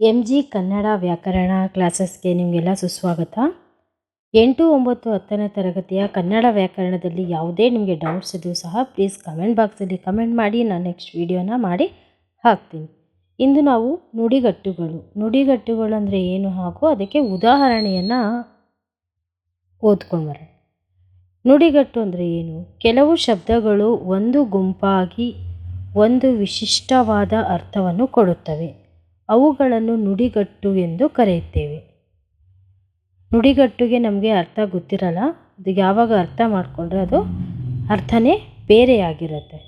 M G Kannada ವ್ಯಾಕರಣ ಕ್ಲಾಸಸ್ಗೆ ನಿಮಗೆಲ್ಲ ಸುಸ್ವಾಗತ. ಎಂಟು ಒಂಬತ್ತು ಹತ್ತನೇ ತರಗತಿಯ ಕನ್ನಡ ವ್ಯಾಕರಣದಲ್ಲಿ ಯಾವುದೇ ನಿಮಗೆ ಡೌಟ್ಸ್ ಇದ್ದರೂ ಸಹ ಪ್ಲೀಸ್ ಕಮೆಂಟ್ ಬಾಕ್ಸಲ್ಲಿ ಕಮೆಂಟ್ ಮಾಡಿ, ನಾನು ನೆಕ್ಸ್ಟ್ ವಿಡಿಯೋನ ಮಾಡಿ ಹಾಕ್ತೀನಿ. ಇಂದು ನಾವು ನುಡಿಗಟ್ಟುಗಳು. ನುಡಿಗಟ್ಟುಗಳು ಅಂದರೆ ಏನು ಹಾಗೂ ಅದಕ್ಕೆ ಉದಾಹರಣೆಯನ್ನು ಓದ್ಕೊಂಡು ಬರೋಣ. ನುಡಿಗಟ್ಟು ಅಂದರೆ ಏನು? ಕೆಲವು ಶಬ್ದಗಳು ಒಂದು ಗುಂಪಾಗಿ ಒಂದು ವಿಶಿಷ್ಟವಾದ ಅರ್ಥವನ್ನು ಕೊಡುತ್ತವೆ. ಅವುಗಳನ್ನು ನುಡಿಗಟ್ಟು ಎಂದು ಕರೆಯುತ್ತೇವೆ. ನುಡಿಗಟ್ಟುಗೆ ನಮಗೆ ಅರ್ಥ ಗೊತ್ತಿರಲ್ಲ. ಅದು ಯಾವಾಗ ಅರ್ಥ ಮಾಡಿಕೊಂಡ್ರೆ ಅದು ಅರ್ಥನೇ ಬೇರೆಯಾಗಿರುತ್ತೆ.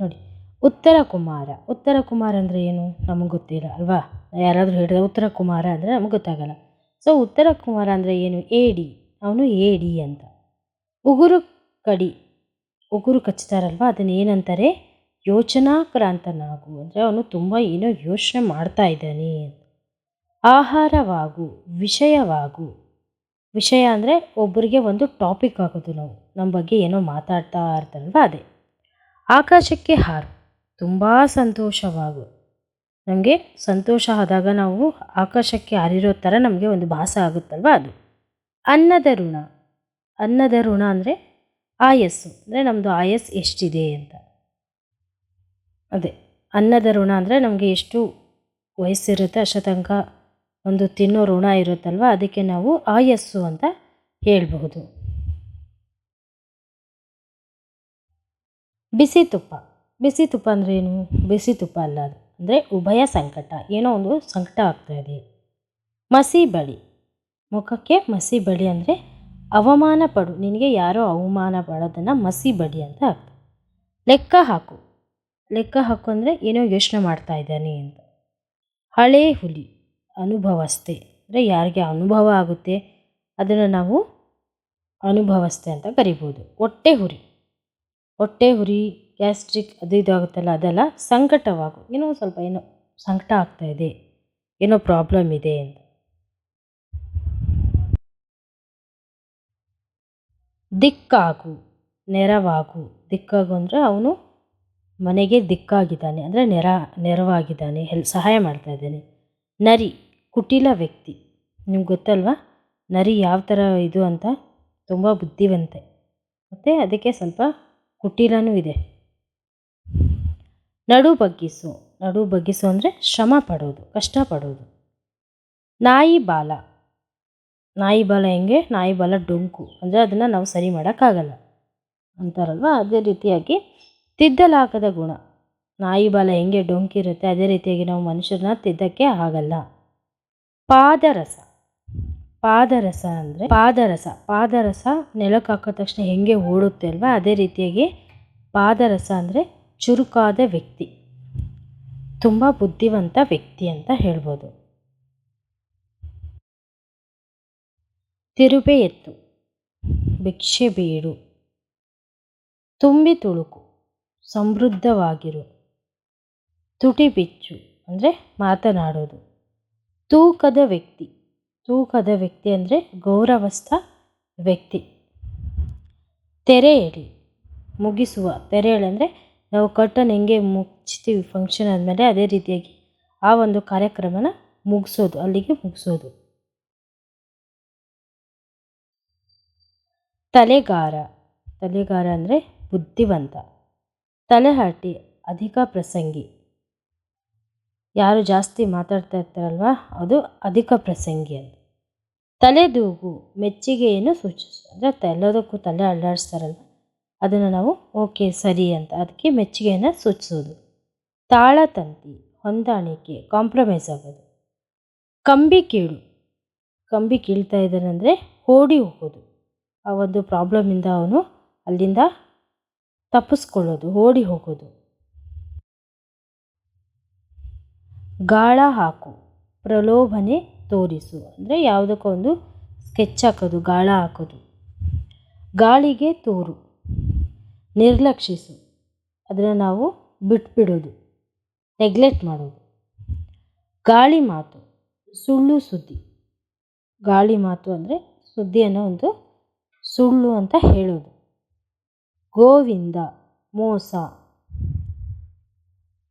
ನೋಡಿ, ಉತ್ತರ ಕುಮಾರ. ಉತ್ತರ ಕುಮಾರ ಅಂದರೆ ಏನು? ನಮಗೆ ಗೊತ್ತಿಲ್ಲ ಅಲ್ವಾ? ಯಾರಾದರೂ ಹೇಳಿದ್ರೆ ಉತ್ತರ ಕುಮಾರ ಅಂದರೆ ನಮಗೆ ಗೊತ್ತಾಗಲ್ಲ. ಸೊ ಉತ್ತರ ಕುಮಾರ ಅಂದರೆ ಏನು? ಏಡಿ ಅವನು ಏಡಿ ಅಂತ. ಉಗುರು ಕಡಿ. ಉಗುರು ಕಚ್ತಾರಲ್ವ ಅದನ್ನು ಏನಂತಾರೆ ಯೋಚನಾಕ್ರಾಂತನಾಗು ಅಂದರೆ ಅವನು ತುಂಬ ಏನೋ ಯೋಚನೆ ಮಾಡ್ತಾ ಇದ್ದಾನೆ ಆಹಾರವಾಗು, ವಿಷಯವಾಗು, ವಿಷಯ ಅಂದರೆ ಒಬ್ಬರಿಗೆ ಒಂದು ಟಾಪಿಕ್ ಆಗೋದು ನಾವು, ನಮ್ಮ ಬಗ್ಗೆ ಏನೋ ಮಾತಾಡ್ತಾ ಇರ್ತಾರಲ್ವ ಅದೇ. ಆಕಾಶಕ್ಕೆ ಹಾರು, ತುಂಬ ಸಂತೋಷವಾಗು. ನಮಗೆ ಸಂತೋಷ ಆದಾಗ ನಾವು ಆಕಾಶಕ್ಕೆ ಹಾರಿರೋ ಥರ ನಮಗೆ ಒಂದು ಭಾಸ ಆಗುತ್ತಲ್ವ ಅದು. ಅನ್ನದ ಋಣ ಅನ್ನದ ಋಣ ಅಂದರೆ ಆಯಸ್ಸು, ಅಂದರೆ ನಮ್ಮದು ಆಯಸ್ ಎಷ್ಟಿದೆ ಅಂತ. ಅದೇ ಅನ್ನದ ಋಣ ಅಂದರೆ ನಮಗೆ ಎಷ್ಟು ವಯಸ್ಸಿರುತ್ತೆ ಅಷ್ಟತಂಕ ಒಂದು ತಿನ್ನೋ ಋಣ ಇರುತ್ತಲ್ವ? ಅದಕ್ಕೆ ನಾವು ಆಯಸ್ಸು ಅಂತ ಹೇಳಬಹುದು. ಬಿಸಿ ತುಪ್ಪ. ಬಿಸಿ ತುಪ್ಪ ಅಂದರೆ ಏನು? ಬಿಸಿ ತುಪ್ಪ ಅಲ್ಲ ಅದು. ಅಂದರೆ ಉಭಯ ಸಂಕಟ. ಏನೋ ಒಂದು ಸಂಕಟ ಆಗ್ತಾ ಇದೆ. ಮಸಿ ಬಳಿ. ಮುಖಕ್ಕೆ ಮಸಿ ಬಳಿ ಅಂದರೆ ಅವಮಾನ ಪಡು ನಿನಗೆ ಯಾರೋ ಅವಮಾನ ಪಡೋದನ್ನು ಮಸಿ ಬಡಿ ಅಂತ ಆಗ್ತದೆ. ಲೆಕ್ಕ ಹಾಕು. ಲೆಕ್ಕ ಹಾಕೊಂಡ್ರೆ ಏನೋ ಯೋಚನೆ ಮಾಡ್ತಾ ಇದ್ದಾನೆ ಅಂತ. ಹಳೇ ಹುಲಿ, ಅನುಭವಸ್ಥೆ. ಅಂದರೆ ಯಾರಿಗೆ ಅನುಭವ ಆಗುತ್ತೆ, ಅದನ್ನು ನಾವು ಅನುಭವಸ್ಥೆ ಅಂತ ಕರಿಬೋದು. ಹೊಟ್ಟೆ ಹುರಿ. ಹೊಟ್ಟೆ ಹುರಿ, ಗ್ಯಾಸ್ಟ್ರಿಕ್ ಅದು ಇದು ಆಗುತ್ತಲ್ಲ, ಅದೆಲ್ಲ ಸಂಕಟವಾಗು, ಏನೋ ಸ್ವಲ್ಪ ಏನೋ ಸಂಕಟ ಆಗ್ತಾ ಇದೆ, ಏನೋ ಪ್ರಾಬ್ಲಮ್ ಇದೆ ಅಂತ. ದಿಕ್ಕಾಗು, ನೆರವಾಗು. ದಿಕ್ಕಾಗು ಅಂದರೆ ಅವನು ಮನೆಗೆ ದಿಕ್ಕಾಗಿದ್ದಾನೆ, ಅಂದರೆ ನೆರ, ನೆರವಾಗಿದ್ದಾನೆ, ಹೆಲ್, ಸಹಾಯ ಮಾಡ್ತಾ ಇದ್ದಾನೆ. ನರಿ, ಕುಟಿಲ ವ್ಯಕ್ತಿ. ನಿಮ್ಗೆ ಗೊತ್ತಲ್ವಾ? ನರಿ ಯಾವ ಥರ ಇದು ಅಂತ? ತುಂಬ ಬುದ್ಧಿವಂತೆ. ಮತ್ತು ಅದಕ್ಕೆ ಸ್ವಲ್ಪ ಕುಟಿಲನೂ ಇದೆ. ನಡು ಬಗ್ಗಿಸು. ನಡು ಬಗ್ಗಿಸು ಅಂದರೆ ಶ್ರಮ ಪಡೋದು ಕಷ್ಟಪಡೋದು ನಾಯಿ ಬಾಲ. ನಾಯಿ ಬಾಲ ಹೆಂಗೆ? ನಾಯಿ ಬಾಲ ಡೊಂಕು. ಅಂದರೆ ಅದನ್ನು ನಾವು ಸರಿ ಮಾಡೋಕ್ಕಾಗಲ್ಲ. ಅಂತಾರಲ್ವ? ಅದೇ ರೀತಿಯಾಗಿ ತಿದ್ದಲಾಗದ ಗುಣ. ನಾಯಿ ಬಾಲ ಹೆಂಗೆ ಡೊಂಕಿರುತ್ತೆ ಅದೇ ರೀತಿಯಾಗಿ ನಾವು ಮನುಷ್ಯರನ್ನ ತಿದ್ದಕ್ಕೆ ಆಗಲ್ಲ. ಪಾದರಸ. ಪಾದರಸ ಅಂದರೆ ಪಾದರಸ. ಪಾದರಸ ನೆಲಕ್ಕೆ ಹಾಕೋ ತಕ್ಷಣ ಹೆಂಗೆ ಓಡುತ್ತೆ ಅಲ್ವಾ? ಅದೇ ರೀತಿಯಾಗಿ ಪಾದರಸ ಅಂದರೆ ಚುರುಕಾದ ವ್ಯಕ್ತಿ. ತುಂಬ ಬುದ್ಧಿವಂತ ವ್ಯಕ್ತಿ ಅಂತ ಹೇಳ್ಬೋದು. ತಿರುಬೆ ಎತ್ತು. ಭಿಕ್ಷೆ ಬೀಡು. ತುಂಬಿ ತುಳುಕು. ಸಮೃದ್ಧವಾಗಿರು. ತುಟಿ ಬಿಚ್ಚು ಅಂದರೆ ಮಾತನಾಡೋದು. ತೂಕದ ವ್ಯಕ್ತಿ. ತೂಕದ ವ್ಯಕ್ತಿ ಅಂದರೆ ಗೌರವಸ್ಥ ವ್ಯಕ್ತಿ. ತೆರೆ ಎಳಿ ಮುಗಿಸುವ. ತೆರೆ ಎಳಿ ಅಂದರೆ ನಾವು ಕಟ್ಟನ್ನು ಹೆಂಗೆ ಮುಚ್ತೀವಿ ಫಂಕ್ಷನ್ ಆದಮೇಲೆ ಅದೇ ರೀತಿಯಾಗಿ ಆ ಒಂದು ಕಾರ್ಯಕ್ರಮನ ಮುಗಿಸೋದು, ಅಲ್ಲಿಗೆ ಮುಗಿಸೋದು. ತಲೆಗಾರ. ತಲೆಗಾರ ಅಂದರೆ ಬುದ್ಧಿವಂತ. ತಲೆಹಾಟಿ ಅಧಿಕ ಪ್ರಸಂಗಿ. ಯಾರು ಜಾಸ್ತಿ ಮಾತಾಡ್ತಾ ಇರ್ತಾರಲ್ವ, ಅದು ಅಧಿಕ ಪ್ರಸಂಗಿ ಅಂತ ತಲೆದೂಗು, ಮೆಚ್ಚುಗೆಯನ್ನು ಸೂಚಿಸು. ಅಂದರೆ ಎಲ್ಲದಕ್ಕೂ ತಲೆ ಅಲ್ಲಾಡಿಸ್ತಾರಲ್ವ, ಅದನ್ನು ನಾವು, ಓಕೆ, ಸರಿ ಅಂತ, ಅದಕ್ಕೆ ಮೆಚ್ಚುಗೆಯನ್ನು ಸೂಚಿಸೋದು. ತಾಳತಂತಿ, ಹೊಂದಾಣಿಕೆ, ಕಾಂಪ್ರಮೈಸ್ ಆಗೋದು. ಕಂಬಿ ಕೀಳು. ಕಂಬಿ ಕೀಳ್ತಾ ಇದ್ದಾನೆ ಅಂದರೆ ಓಡಿ ಹೋಗೋದು. ಆ ಒಂದು ಪ್ರಾಬ್ಲಮಿಂದ ಅವನು ಅಲ್ಲಿಂದ ತಪ್ಪಿಸ್ಕೊಳ್ಳೋದು, ಓಡಿ ಹೋಗೋದು. ಗಾಳ ಹಾಕು, ಪ್ರಲೋಭನೆ ತೋರಿಸು. ಅಂದರೆ ಯಾವುದಕ್ಕೋ ಒಂದು ಸ್ಕೆಚ್ ಹಾಕೋದು, ಗಾಳ ಹಾಕೋದು. ಗಾಳಿಗೆ ತೋರು, ನಿರ್ಲಕ್ಷಿಸು. ಅದನ್ನು ನಾವು ಬಿಟ್ಬಿಡೋದು ನೆಗ್ಲೆಕ್ಟ್ ಮಾಡೋದು. ಗಾಳಿ ಮಾತು, ಸುಳ್ಳು ಸುದ್ದಿ. ಗಾಳಿ ಮಾತು ಅಂದರೆ ಸುದ್ದಿಯನ್ನು ಒಂದು ಸುಳ್ಳು ಅಂತ ಹೇಳೋದು. ಗೋವಿಂದ, ಮೋಸ.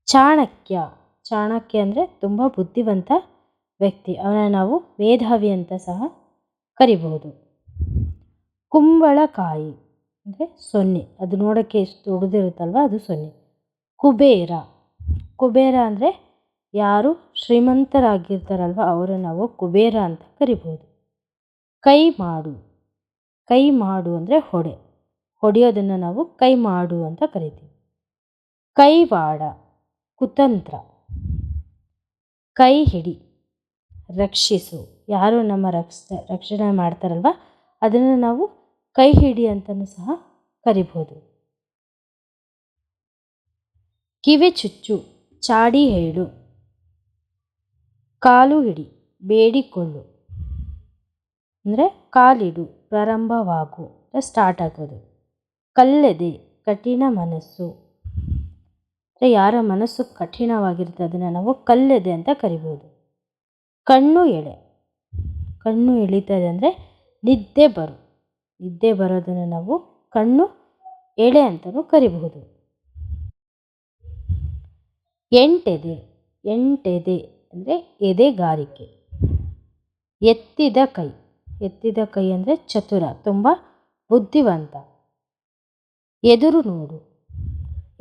ಚಾಣಕ್ಯ. ಚಾಣಕ್ಯ ಅಂದರೆ ತುಂಬ ಬುದ್ಧಿವಂತ ವ್ಯಕ್ತಿ. ಅವನ ನಾವು ಮೇಧಾವಿ ಅಂತ ಸಹ ಕರಿಬಹುದು. ಕುಂಬಳಕಾಯಿ ಅಂದರೆ ಸೊನ್ನೆ. ಅದು ನೋಡೋಕ್ಕೆ ಎಷ್ಟು ಉಳಿದಿರುತ್ತಲ್ವ? ಅದು ಸೊನ್ನೆ. ಕುಬೇರ. ಕುಬೇರ ಅಂದರೆ ಯಾರು ಶ್ರೀಮಂತರಾಗಿರ್ತಾರಲ್ವ? ಅವರು ನಾವು ಕುಬೇರ ಅಂತ ಕರಿಬೋದು ಕೈ ಮಾಡು ಕೈ ಮಾಡು ಅಂದರೆ ಹೊಡೆ. ಹೊಡೆಯೋದನ್ನು ನಾವು ಕೈ ಮಾಡು ಅಂತ ಕರಿತೀವಿ. ಕೈವಾಡ, ಕುತಂತ್ರ ಕೈ ಹಿಡಿ ರಕ್ಷಿಸು. ಯಾರು ನಮ್ಮ ರಕ್ಷ, ರಕ್ಷಣೆ ಮಾಡ್ತಾರಲ್ವ? ಅದನ್ನು ನಾವು ಕೈ ಹಿಡಿ ಅಂತಲೂ ಸಹ ಕರಿಬೋದು. ಕಿವಿ ಚುಚ್ಚು, ಚಾಡಿ ಹೇಳು. ಕಾಲು ಹಿಡಿ, ಬೇಡಿಕೊಳ್ಳು. ಅಂದರೆ ಕಾಲಿಡು, ಪ್ರಾರಂಭವಾಗು. ಸ್ಟಾರ್ಟ್ ಆಗೋದು ಕಲ್ಲೆದೆ ಕಠಿಣ ಮನಸ್ಸು. ಯಾರ ಮನಸ್ಸು ಕಠಿಣವಾಗಿರುತ್ತೆ, ಅದನ್ನು ನಾವು ಕಲ್ಲೆದೆ ಅಂತ ಕರಿಬೋದು. ಕಣ್ಣು ಎಳೆ. ಕಣ್ಣು ಎಳಿತದೆ ಅಂದರೆ ನಿದ್ದೆ ಬರು. ನಿದ್ದೆ ಬರೋದನ್ನು ನಾವು ಕಣ್ಣು ಎಳೆ ಅಂತಲೂ ಕರಿಬಹುದು. ಎಂಟೆದೆ. ಎಂಟೆದೆ ಅಂದರೆ ಎದೆಗಾರಿಕೆ. ಎತ್ತಿದ ಕೈ. ಎತ್ತಿದ ಕೈ ಅಂದರೆ ಚತುರ, ತುಂಬ ಬುದ್ಧಿವಂತ. ಎದುರು ನೋಡು.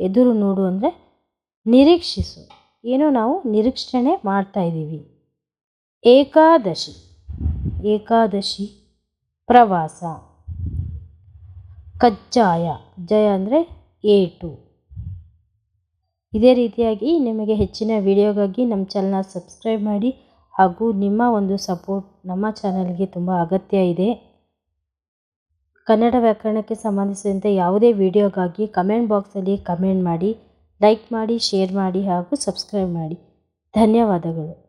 ಎದುರು ನೋಡು ಅಂದರೆ ನಿರೀಕ್ಷಿಸು. ಏನೋ ನಾವು ನಿರೀಕ್ಷಣೆ ಮಾಡ್ತಾ ಇದ್ದೀವಿ. ಏಕಾದಶಿ. ಏಕಾದಶಿ ಪ್ರವಾಸ. ಕಜ್ಜಾಯ. ಜಯ ಅಂದರೆ ಏಟು. ಇದೇ ರೀತಿಯಾಗಿ ನಿಮಗೆ ಹೆಚ್ಚಿನ ವಿಡಿಯೋಗಾಗಿ ನಮ್ಮ ಚಾನಲ್ನ ಸಬ್ಸ್ಕ್ರೈಬ್ ಮಾಡಿ ಹಾಗೂ ನಿಮ್ಮ ಒಂದು ಸಪೋರ್ಟ್ ನಮ್ಮ ಚಾನಲ್ಗೆ ತುಂಬ ಅಗತ್ಯ ಇದೆ. ಕನ್ನಡ ವ್ಯಾಕರಣಕ್ಕೆ ಸಂಬಂಧಿಸಿದಂತೆ ಯಾವುದೇ ವಿಡಿಯೋಗಾಗಿ ಕಮೆಂಟ್ ಬಾಕ್ಸಲ್ಲಿ ಕಮೆಂಟ್ ಮಾಡಿ, ಲೈಕ್ ಮಾಡಿ, ಶೇರ್ ಮಾಡಿ ಹಾಗೂ ಸಬ್ಸ್ಕ್ರೈಬ್ ಮಾಡಿ. ಧನ್ಯವಾದಗಳು.